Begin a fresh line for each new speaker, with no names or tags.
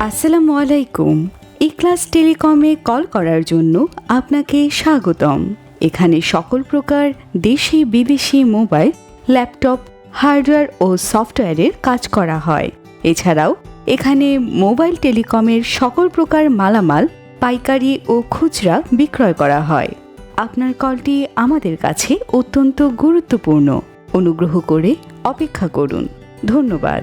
আসসালামু আলাইকুম। ইক্লাস টেলিকমে কল করার জন্য আপনাকে স্বাগতম। এখানে সকল প্রকার দেশি বিদেশি মোবাইল, ল্যাপটপ, হার্ডওয়্যার ও সফটওয়্যারের কাজ করা হয়। এছাড়াও এখানে মোবাইল টেলিকমের সকল প্রকার মালামাল, পাইকারি ও খুচরা বিক্রয় করা হয়। আপনার কলটি আমাদের কাছে অত্যন্ত গুরুত্বপূর্ণ। অনুগ্রহ করে অপেক্ষা করুন। ধন্যবাদ।